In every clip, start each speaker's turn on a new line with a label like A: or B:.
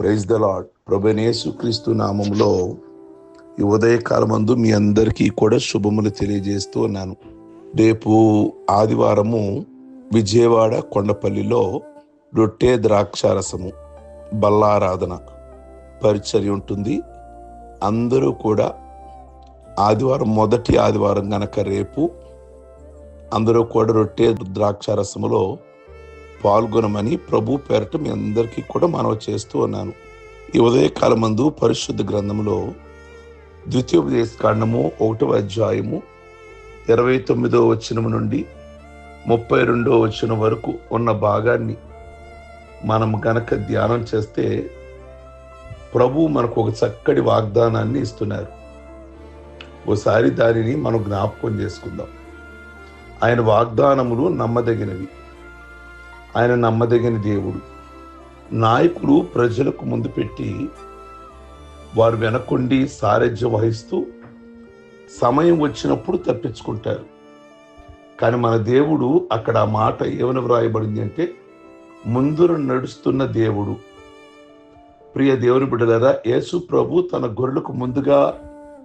A: Praise the lord ప్రభనేసు క్రీస్తు నామంలో ఈ ఉదయకాలమందు మీ అందరికీ కూడా శుభములు తెలియజేస్తూ ఉన్నాను. రేపు ఆదివారము విజయవాడ కొండపల్లిలో రొట్టె ద్రాక్షారసము బల్లారాధన పరిచర్య ఉంటుంది. అందరూ కూడా ఆదివారం మొదటి ఆదివారం గనక రేపు అందరూ కూడా రొట్టె ద్రాక్షారసములో పాల్గొనమని ప్రభు పేరట మీ అందరికీ కూడా మనవి చేస్తూ ఉన్నాను. ఈ ఉదయకాలమందు పరిశుద్ధ గ్రంథంలో ద్వితీయోపదేశ కాండము ఒకటవ అధ్యాయము ఇరవై తొమ్మిదో వచనం నుండి ముప్పై రెండో వచనం వరకు ఉన్న భాగాన్ని మనం గనక ధ్యానం చేస్తే ప్రభు మనకు ఒక చక్కటి వాగ్దానాన్ని ఇస్తున్నారు. ఓసారి దానిని మనం జ్ఞాపకం చేసుకుందాం. ఆయన వాగ్దానములు నమ్మదగినవి. ఆయన నమ్మదగిన దేవుడు. నాయకులు ప్రజలకు ముందు పెట్టి వారు వెనకుండి సారథ్యం వహిస్తూ సమయం వచ్చినప్పుడు తప్పించుకుంటారు. కానీ మన దేవుడు అక్కడ ఆ మాట ఏమని వ్రాయబడింది అంటే ముందుర నడుస్తున్న దేవుడు. ప్రియ దేవుని బిడ్డలారా యేసు ప్రభు తన గొర్రెలకు ముందుగా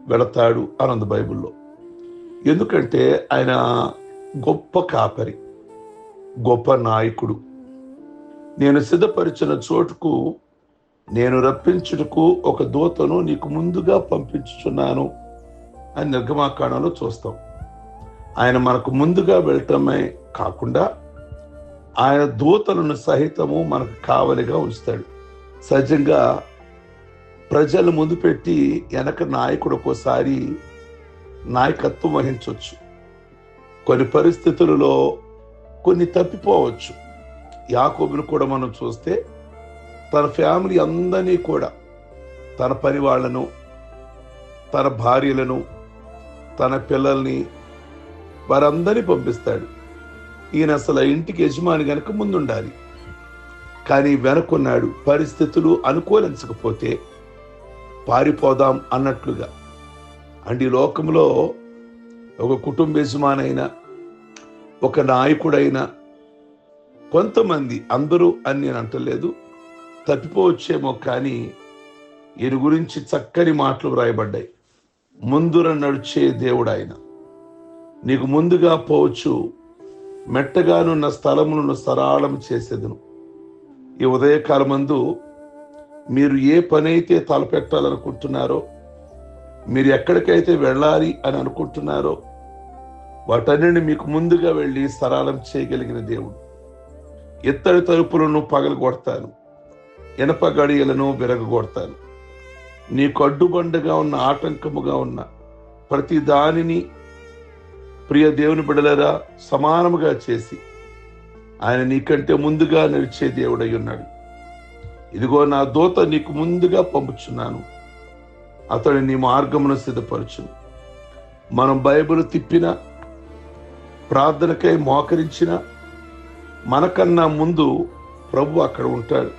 A: వెళతాడు అనంది బైబిల్లో. ఎందుకంటే ఆయన గొప్ప కాపరి. గొప్ప నాయకుడు. నేను సిద్ధపరిచిన చోటుకు నేను రప్పించుటకు ఒక దూతను నీకు ముందుగా పంపించుచున్నాను అని నిర్గమాకాండంలో చూస్తాం. ఆయన మనకు ముందుగా వెళ్ళటమే కాకుండా ఆయన దూతలను సహితము మనకు కావలిగా ఉంచుతాడు. సహజంగా ప్రజలు ముందు పెట్టి వెనక నాయకుడు ఒక్కోసారి నాయకత్వం వహించవచ్చు కొన్ని పరిస్థితులలో కొన్ని తప్పిపోవచ్చు. యాకోబును కూడా మనం చూస్తే తన ఫ్యామిలీ అందరినీ కూడా తన పని వాళ్ళను తన భార్యలను తన పిల్లల్ని వారందరినీ పంపిస్తాడు. ఈయన అసలు ఇంటికి యజమాని కనుక ముందుండాలి. కానీ వెనకున్నాడు పరిస్థితులు అనుకూలించకపోతే పారిపోదాం అన్నట్లుగా. అంటే ఈ లోకంలో ఒక కుటుంబ యజమానైనా ఒక నాయకుడైన కొంతమంది అందరూ అని నేను అంటలేదు. తప్పిపోవచ్చేమో కానీ వీరి గురించి చక్కని మాటలు వ్రాయబడ్డాయి. ముందుర నడిచే దేవుడు ఆయన నీకు ముందుగా పోవచ్చు. మెట్టగానున్న స్థలములను సరాళం చేసేదను. ఈ ఉదయకాలమందు మీరు ఏ పనైతే తలపెట్టాలనుకుంటున్నారో మీరు ఎక్కడికైతే వెళ్ళాలి అని అనుకుంటున్నారో వాటన్నిటిని మీకు ముందుగా వెళ్ళి సరళం చేయగలిగిన దేవుడు. ఇత్తడి తలుపులను పగలగొడతాను. ఇనప గడియలను విరగగొడతాను. నీకు అడ్డుబండగా ఉన్న ఆటంకముగా ఉన్న ప్రతి దానిని ప్రియ దేవుని బిడలరా సమానముగా చేసి ఆయన నీకంటే ముందుగా నడిచే దేవుడై ఉన్నాడు. ఇదిగో నా దూత నీకు ముందుగా పంపుచున్నాను. అతడు నీ మార్గమును సిద్ధపరచును. మనం బైబిల్ తిప్పిన ప్రార్థనకై మోకరించిన మనకన్నా ముందు ప్రభు అక్కడ ఉంటాడు.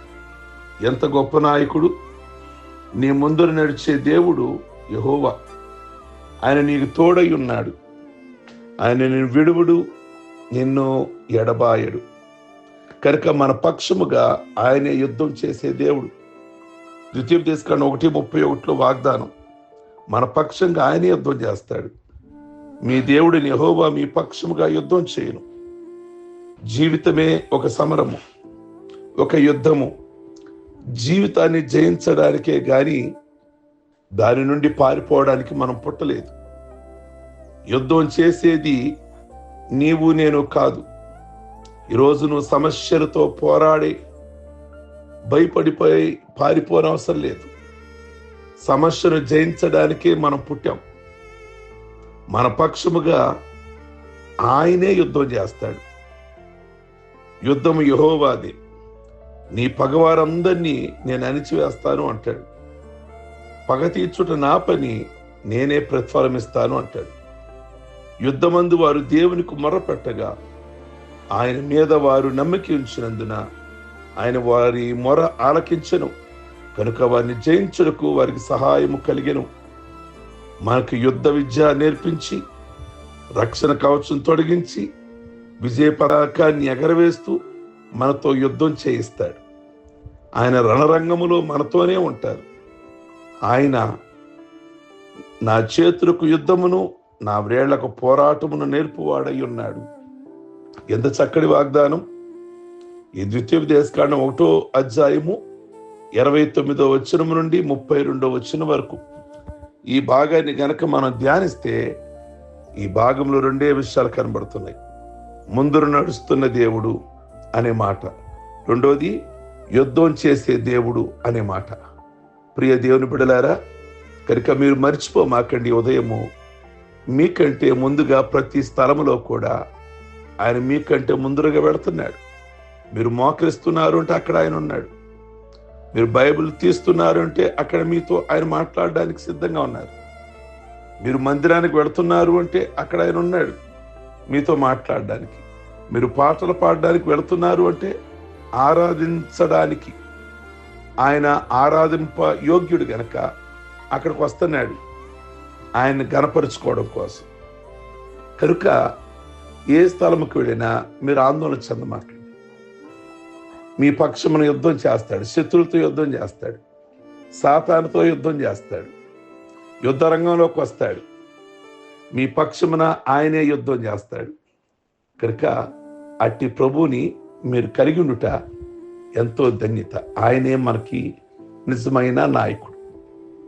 A: ఎంత గొప్ప నాయకుడు. నీ ముందర నడిచే దేవుడు యహోవా. ఆయన నీకు తోడై ఉన్నాడు. ఆయన నిన్ను విడువుడు నిన్ను ఎడబాయడు. కనుక మన పక్షముగా ఆయనే యుద్ధం చేసే దేవుడు. ద్వితీయం తీసుకొని ఒకటి ముప్పై ఒకటిలో వాగ్దానం. మన పక్షంగా ఆయనే యుద్ధం చేస్తాడు. మీ దేవుడిని యహోవా మీ పక్షముగా యుద్ధం చేయను. జీవితమే ఒక సమరము ఒక యుద్ధము. జీవితాన్ని జయించడానికే కానీ దాని నుండి పారిపోవడానికి మనం పుట్టలేదు. యుద్ధం చేసేది నీవు నేను కాదు. ఈరోజు నువ్వు సమస్యలతో పోరాడి భయపడిపోయి పారిపోనవసరం లేదు. సమస్యను జయించడానికే మనం పుట్టాం. మన పక్షముగా ఆయనే యుద్ధం చేస్తాడు. యుద్ధము యహోవాది. నీ పగవారందరినీ నేను అణిచివేస్తాను అంటాడు. పగ తీర్చుట నా పని నేనే ప్రతిఫలమిస్తాను అంటాడు. యుద్ధమందు వారు దేవునికి మొరపెట్టగా ఆయన మీద వారు నమ్మకి ఉంచినందున ఆయన వారి మొర ఆలకించను. కనుక వారిని జయించుటకు వారికి సహాయము కలిగెను. మనకు యుద్ధ విద్య నేర్పించి రక్షణ కవచం తొలగించి విజయ పతాకాన్ని ఎగరవేస్తూ మనతో యుద్ధం చేయిస్తాడు. ఆయన రణరంగములో మనతోనే ఉంటారు. ఆయన నా చేతులకు యుద్ధమును నా వ్రేళ్ళకు పోరాటమును నేర్పువాడై ఉన్నాడు. ఎంత చక్కటి వాగ్దానం! ఈ ద్వితీయ దేశకాండం ఒకటో అధ్యాయము ఇరవై తొమ్మిదో వచనం నుండి ముప్పై రెండో వచనం వరకు. ఈ భాగాన్ని గనక మనం ధ్యానిస్తే ఈ భాగంలో రెండే విషయాలు కనబడుతున్నాయి. ముందురు నడుస్తున్న దేవుడు అనే మాట రెండోది యుద్ధం చేసే దేవుడు అనే మాట. ప్రియ దేవుని బిడలారా కనుక మీరు మర్చిపోమాకండి ఉదయము. మీకంటే ముందుగా ప్రతి స్థలములో కూడా ఆయన మీకంటే ముందురుగా వెళుతున్నాడు. మీరు మోకరిస్తున్నారు అంటే అక్కడ ఆయన ఉన్నాడు. మీరు బైబిల్ తీస్తున్నారు అంటే అక్కడ మీతో ఆయన మాట్లాడడానికి సిద్ధంగా ఉన్నారు. మీరు మందిరానికి వెళుతున్నారు అంటే అక్కడ ఆయన ఉన్నాడు మీతో మాట్లాడడానికి. మీరు పాటలు పాడడానికి వెళుతున్నారు అంటే ఆరాధించడానికి. ఆయన ఆరాధింప యోగ్యుడు గనక అక్కడికి వస్తున్నాడు. ఆయన్ని గనపరుచుకోవడం కోసం. కనుక ఏ స్థలంకి వెళ్ళినా మీరు ఆందోళన చెందమాకండి. మీ పక్షమున యుద్ధం చేస్తాడు శత్రులతో యుద్ధం చేస్తాడు సాతానుతో యుద్ధం చేస్తాడు యుద్ధ రంగంలోకి వస్తాడు. మీ పక్షమున ఆయనే యుద్ధం చేస్తాడు. కనుక అట్టి ప్రభువుని మీరు కలిగి ఉండుట ఎంతో ధన్యత. ఆయనే మనకి నిజమైన నాయకుడు.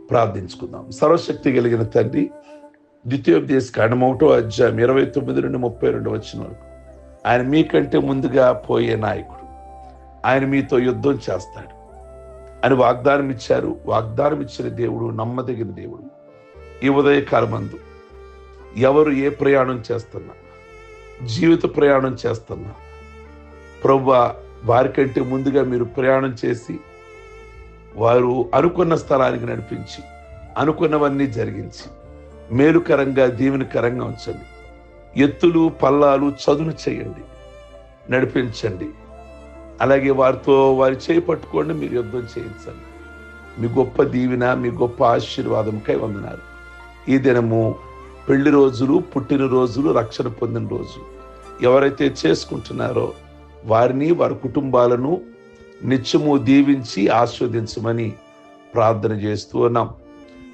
A: ప్రార్థించుకుందాం. సర్వశక్తి కలిగిన తండ్రి ద్వితీయోపదేశ కాండం ఒకటో అధ్యాయం ఇరవై తొమ్మిది నుండి ముప్పై రెండు వచ్చిన వరకు ఆయన మీకంటే ముందుగా పోయే నాయకుడు. ఆయన మీతో యుద్ధం చేస్తాడు. అని వాగ్దానం ఇచ్చారు వాగ్దానం ఇచ్చిన దేవుడు నమ్మదగిన దేవుడు. ఈ ఉదయకాలమందు ఎవరు ఏ ప్రయాణం చేస్తున్నా జీవిత ప్రయాణం చేస్తున్నా ప్రభు వారికంటే ముందుగా మీరు ప్రయాణం చేసి వారు అనుకున్న స్థలానికి నడిపించి అనుకున్నవన్నీ జరిగించి మేలుకరంగా దీవెనకరంగా ఉంచండి. ఎత్తులు పల్లాలు చదును చేయండి. నడిపించండి. అలాగే వారితో వారి చేయి పట్టుకోండి మీరు యుద్ధం చేయించండి. మీ గొప్ప దీవెన మీ గొప్ప ఆశీర్వాదంకై వందనాలు. ఈ దినము పెళ్ళి రోజులు పుట్టిన రోజులు రక్షణ పొందిన రోజు. ఎవరైతే చేసుకుంటున్నారో వారిని వారి కుటుంబాలను నిత్యము దీవించి ఆస్వాదించమని ప్రార్థన చేస్తూ ఉన్నాం.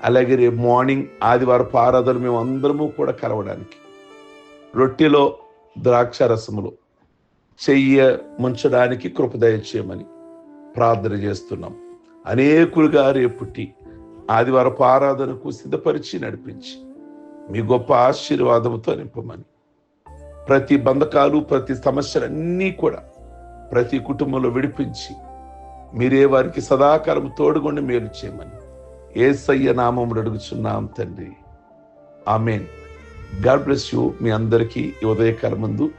A: అలాగే రేపు మార్నింగ్ ఆదివారపు ఆరాధన మేము అందరము కూడా కలవడానికి. రొట్టెలో ద్రాక్ష రసములో చెయ్య ముంచడానికి కృపదయ చేయమని ప్రార్థన చేస్తున్నాం. అనేకులుగా రేపుట్టి ఆదివారపు ఆరాధనకు సిద్ధపరిచి నడిపించి మీ గొప్ప ఆశీర్వాదంతో నింపమని ప్రతి బంధకాలు ప్రతి సమస్యలన్నీ కూడా ప్రతి కుటుంబంలో విడిపించి మీరే వారికి సదాకాలం తోడుగొండి మేలు చేయమని ఏసయ్య నామములు అడుగుచున్నాం తండ్రి. ఆమెన్. God bless you. మీ అందరికీ ఈ ఉదయకాలం ముందు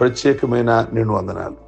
A: ప్రత్యేకమైన నిన్ను వందనాలు.